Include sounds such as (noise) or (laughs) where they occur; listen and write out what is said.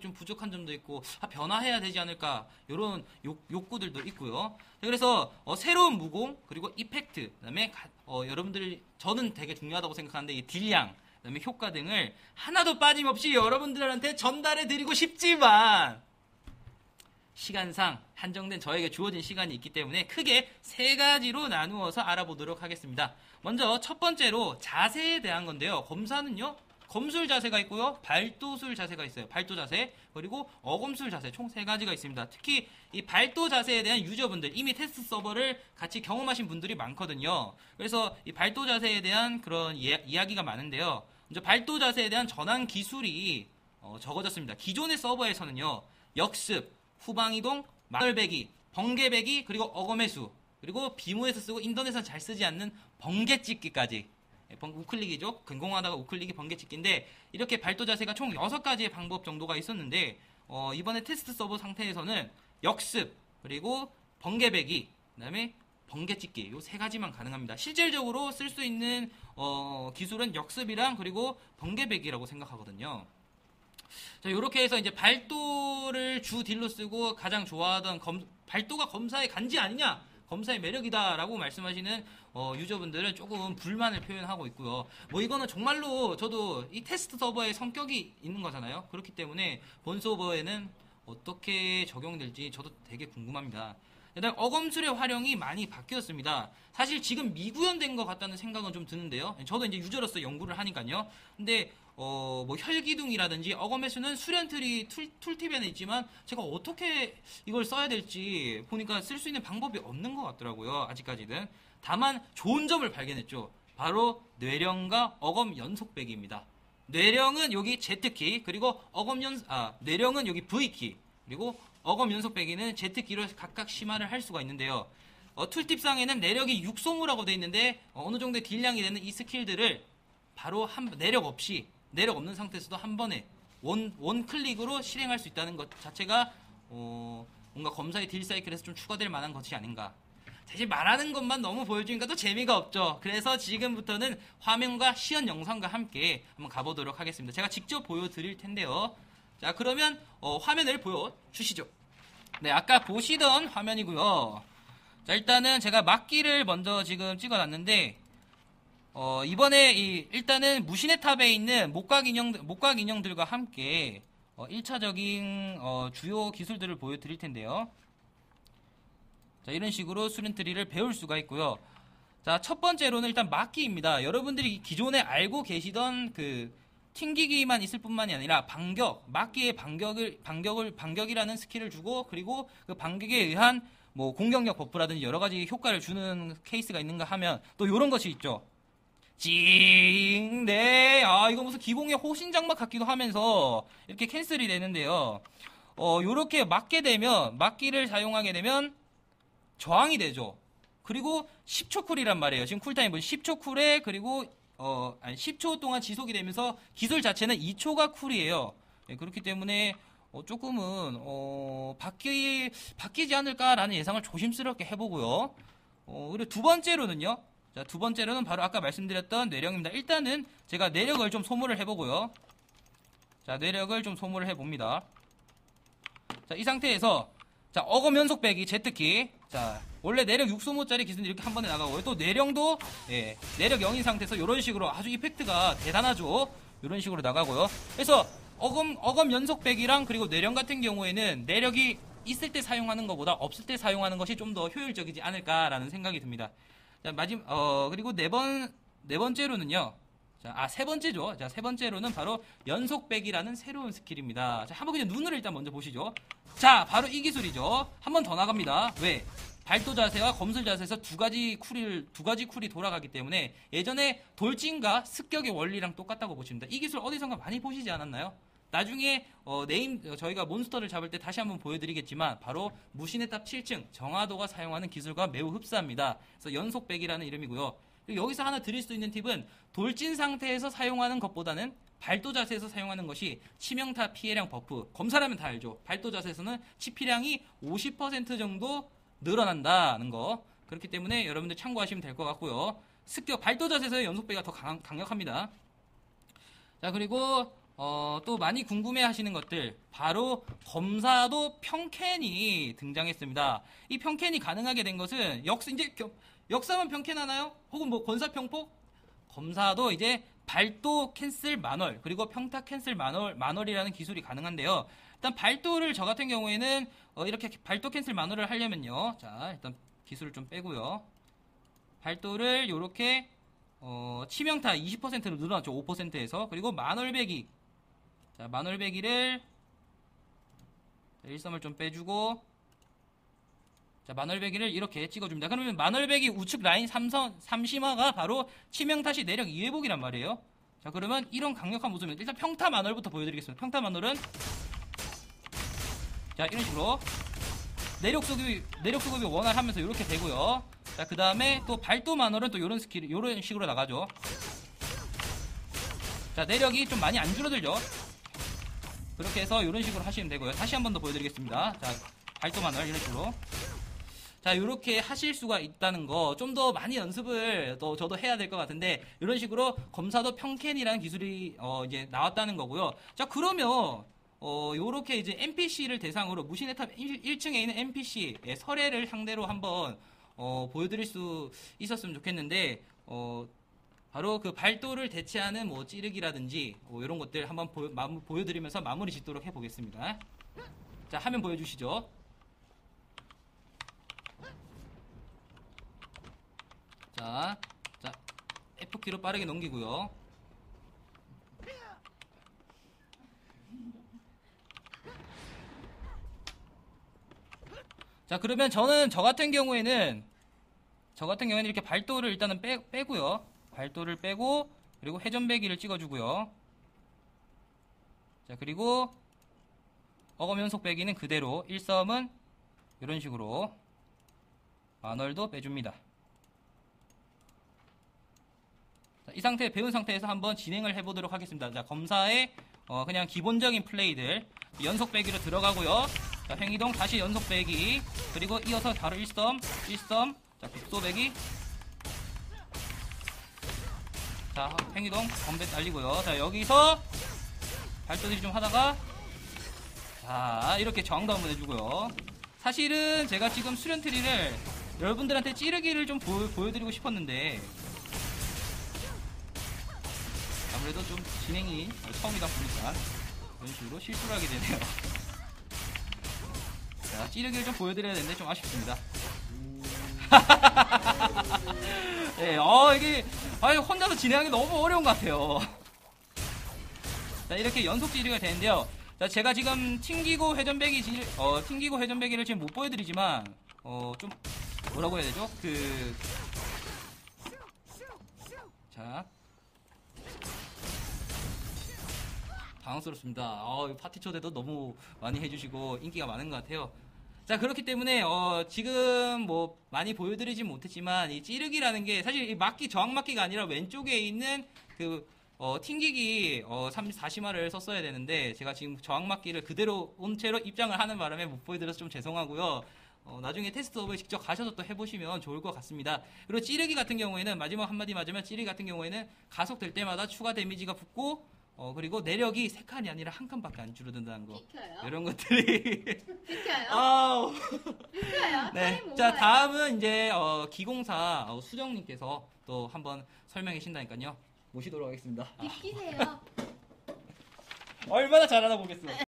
좀 부족한 점도 있고 아, 변화해야 되지 않을까 이런 욕, 구들도 있고요. 그래서 어, 새로운 무공 그리고 이펙트 그다음에 가, 어, 여러분들 저는 되게 중요하다고 생각하는데 이 딜량 그다음에 효과 등을 하나도 빠짐없이 여러분들한테 전달해 드리고 싶지만 시간상 한정된 저에게 주어진 시간이 있기 때문에 크게 세 가지로 나누어서 알아보도록 하겠습니다. 먼저 첫 번째로 자세에 대한 건데요. 검사는요. 검술 자세가 있고요. 발도술 자세가 있어요. 발도 자세 그리고 어검술 자세 총 세 가지가 있습니다. 특히 이 발도 자세에 대한 유저분들 이미 테스트 서버를 같이 경험하신 분들이 많거든요. 그래서 이 발도 자세에 대한 그런 이야, 기가 많은데요. 먼저 발도 자세에 대한 전환 기술이 어, 적어졌습니다. 기존의 서버에서는요. 역습, 후방이동, 마을배기, 번개배기 그리고 어검의 수 그리고 비모에서 쓰고 인터넷에서 잘 쓰지 않는 번개 찍기까지 예, 우클릭이죠. 근공하다가 우클릭이 번개찍기인데 이렇게 발도 자세가 총 6가지의 방법 정도가 있었는데 어, 이번에 테스트 서버 상태에서는 역습 그리고 번개배기 그다음에 번개찍기 요 세 가지만 가능합니다. 실질적으로 쓸 수 있는 어, 기술은 역습이랑 그리고 번개배기라고 생각하거든요. 자, 요렇게 해서 이제 발도를 주 딜로 쓰고 가장 좋아하던 검, 발도가 검사의 간지 아니냐? 검사의 매력이다라고 말씀하시는 어, 유저분들은 조금 불만을 표현하고 있고요. 뭐 이거는 정말로 저도 이 테스트 서버의 성격이 있는 거잖아요. 그렇기 때문에 본 서버에는 어떻게 적용될지 저도 되게 궁금합니다. 일단 어검술의 활용이 많이 바뀌었습니다. 사실 지금 미구현된 것 같다는 생각은 좀 드는데요. 저도 이제 유저로서 연구를 하니까요. 근데 어, 뭐 혈기둥이라든지 어검의 수는 수련틀이 툴, 툴팁에는 있지만 제가 어떻게 이걸 써야 될지 보니까 쓸 수 있는 방법이 없는 것 같더라고요. 아직까지는. 다만 좋은 점을 발견했죠. 바로 뇌령과 어검 연속배기입니다. 뇌령은 여기 Z키 그리고 어검 연 아, 뇌령은 여기 V키 그리고 어검 연속배기는 Z키로 각각 심화를 할 수가 있는데요. 어, 툴팁상에는 내력이 6소무라고 되어 있는데 어, 느 정도의 딜량이 되는 이 스킬들을 바로 한 내력 없이 내력 없는 상태에서도 한 번에 원, 원 클릭으로 실행할 수 있다는 것 자체가 어, 뭔가 검사의 딜 사이클에서 좀 추가될 만한 것이 아닌가. 사실 말하는 것만 너무 보여주니까 또 재미가 없죠. 그래서 지금부터는 화면과 시연 영상과 함께 한번 가보도록 하겠습니다. 제가 직접 보여드릴 텐데요. 자, 그러면 어, 화면을 보여주시죠. 네, 아까 보시던 화면이고요. 자, 일단은 제가 막기를 먼저 지금 찍어놨는데 어, 이번에 이, 일단은 무신의 탑에 있는 목각 인형, 목각 인형들과 함께 어, 1차적인 어, 주요 기술들을 보여드릴 텐데요. 자, 이런 식으로 수련트리를 배울 수가 있고요. 자, 첫 번째로는 일단 막기입니다. 여러분들이 기존에 알고 계시던 그 튕기기만 있을 뿐만이 아니라 반격, 막기의 반격을 반격을 반격이라는 스킬을 주고 그리고 그 반격에 의한 뭐 공격력 버프라든지 여러 가지 효과를 주는 케이스가 있는가 하면 또 이런 것이 있죠. 찡, 네, 아, 이거 무슨 기공의 호신장막 같기도 하면서 이렇게 캔슬이 되는데요. 어, 요렇게 맞게 되면, 막기를 사용하게 되면 저항이 되죠. 그리고 10초 쿨이란 말이에요. 지금 쿨타임은 10초 쿨에 그리고 어, 아니 10초 동안 지속이 되면서 기술 자체는 2초가 쿨이에요. 네, 그렇기 때문에 어, 조금은 어, 바뀌 바뀌지 않을까라는 예상을 조심스럽게 해보고요. 어, 그리고 두 번째로는요. 자, 두 번째로는 바로 아까 말씀드렸던 뇌력입니다. 일단은 제가 뇌력을 좀 소모를 해보고요. 자, 뇌력을 좀 소모를 해봅니다. 자, 이 상태에서 자, 어검 연속 빼기 Z키. 자, 원래 내력 6소모짜리 기술이 이렇게 한 번에 나가고요. 또 내령도 예, 내력 0인 상태에서 이런 식으로 아주 이펙트가 대단하죠. 이런 식으로 나가고요. 그래서 어검 어검 연속 빼기랑 그리고 내령 같은 경우에는 내력이 있을 때 사용하는 것보다 없을 때 사용하는 것이 좀 더 효율적이지 않을까라는 생각이 듭니다. 자, 마지막, 어, 그리고 네 번, 네 번째로는요. 자, 아, 세 번째죠. 자, 세 번째로는 바로 연속백이라는 새로운 스킬입니다. 자, 한번 그냥 눈으로 일단 먼저 보시죠. 자, 바로 이 기술이죠. 한 번 더 나갑니다. 왜? 발도 자세와 검술 자세에서 두 가지 쿨이, 두 가지 쿨이 돌아가기 때문에 예전에 돌진과 습격의 원리랑 똑같다고 보시면 됩니다. 이 기술 어디선가 많이 보시지 않았나요? 나중에 어, 네임 저희가 몬스터를 잡을 때 다시 한번 보여드리겠지만 바로 무신의 탑 7층 정화도가 사용하는 기술과 매우 흡사합니다. 그래서 연속백이라는 이름이고요. 여기서 하나 드릴 수 있는 팁은 돌진 상태에서 사용하는 것보다는 발도 자세에서 사용하는 것이 치명타 피해량 버프 검사라면 다 알죠. 발도 자세에서는 치피량이 50% 정도 늘어난다는 거 그렇기 때문에 여러분들 참고하시면 될 것 같고요. 습격 발도 자세에서의 연속배가 더 강, 강력합니다. 자 그리고 어, 또 많이 궁금해 하시는 것들, 바로 검사도 평캔이 등장했습니다. 이 평캔이 가능하게 된 것은 역, 이제 겨- 역사만 평캔 하나요? 혹은 뭐 권사 평폭? 검사도 이제 발도 캔슬 만월, 그리고 평타 캔슬 만월, 만월이라는 기술이 가능한데요. 일단 발도를 저 같은 경우에는 어, 이렇게 발도 캔슬 만월을 하려면요. 자, 일단 기술을 좀 빼고요. 발도를 이렇게 어, 치명타 20%로 늘어났죠. 5%에서. 그리고 만월배기. 자, 만월배기를 자, 일섬을 좀 빼주고 자, 만월배기를 이렇게 찍어줍니다. 그러면 만월배기 우측 라인 삼선, 삼심화가 바로 치명타시 내력 2회복이란 말이에요. 자, 그러면 이런 강력한 모습은 일단 평타 만월부터 보여드리겠습니다. 평타 만월은 자, 이런 식으로 내력 수급이, 내력 수급이 원활하면서 이렇게 되고요. 자, 그 다음에 또 발도 만월은 또 이런 스킬, 이런 식으로 나가죠. 자, 내력이 좀 많이 안 줄어들죠. 그렇게 해서 이런 식으로 하시면 되고요. 다시 한 번 더 보여드리겠습니다. 자, 발도 만월 이런 식으로. 자, 이렇게 하실 수가 있다는 거, 좀 더 많이 연습을 또 저도 해야 될 것 같은데, 이런 식으로 검사도 평캔이라는 기술이, 어, 이제 나왔다는 거고요. 자, 그러면, 어, 요렇게 이제 NPC를 대상으로 무신의 탑 1, 층에 있는 NPC의 설해를 상대로 한번, 어, 보여드릴 수 있었으면 좋겠는데, 어, 바로 그 발도를 대체하는 뭐 찌르기라든지, 뭐 이런 것들 한번 보여, 마무- 보여드리면서 마무리 짓도록 해보겠습니다. 자, 화면 보여주시죠. 자, 자, F키로 빠르게 넘기고요. 자, 그러면 저는 저 같은 경우에는 저 같은 경우에는 이렇게 발도를 일단은 빼, 빼고요. 발도를 빼고 그리고 회전배기를 찍어주고요. 자, 그리고 어검 연속 배기는 그대로 1섬은 이런 식으로 만월도 빼줍니다. 자, 이 상태 배운 상태에서 한번 진행을 해보도록 하겠습니다. 자, 검사의 어, 그냥 기본적인 플레이들 연속 빼기로 들어가고요. 자, 횡이동 다시 연속 빼기 그리고 이어서 바로 1섬 1섬 자, 급소 빼기 자, 횡이동 건배 날리고요. 자, 여기서 발도들이 좀 하다가 자, 이렇게 저항도 한번 해주고요. 사실은 제가 지금 수련 트리를 여러분들한테 찌르기를 좀 보, 보여드리고 싶었는데 아무래도 좀 진행이 처음이다 보니까 이런 식으로 실수를 하게 되네요. 자, 찌르기를 좀 보여드려야 되는데 좀 아쉽습니다. (laughs) 네, 어, 이게, 아 혼자서 진행하기 너무 어려운 것 같아요. 자, 이렇게 연속 찌르기가 되는데요. 자, 제가 지금 튕기고 회전배기, 질- 어, 튕기고 회전배기를 지금 못 보여드리지만, 어, 좀, 뭐라고 해야 되죠? 그, 자, 당황스럽습니다. 어, 이 파티 초대도 너무 많이 해주시고 인기가 많은 것 같아요. 자 그렇기 때문에 어, 지금 뭐 많이 보여드리진 못했지만 이 찌르기라는 게 사실 이 막기 저항 막기가 아니라 왼쪽에 있는 그 어, 튕기기 어, 34심화를 썼어야 되는데 제가 지금 저항 막기를 그대로 온 채로 입장을 하는 바람에 못 보여드려서 좀 죄송하고요. 어, 나중에 테스트업을 직접 가셔서 또 해보시면 좋을 것 같습니다. 그리고 찌르기 같은 경우에는 마지막 한마디 맞으면 찌르기 같은 경우에는 가속될 때마다 추가 데미지가 붙고 어, 그리고 내력이 세 칸이 아니라 한 칸밖에 안 줄어든다는 거. 비켜요. 이런 것들이 (laughs) 비켜요. 아우 비켜요. 네. 자. 다음은 이제 어, 기공사 어, 수정님께서 또 한번 설명해 주신다니까요. 모시도록 하겠습니다. 비키세요. 얼마나 잘하나 보겠어.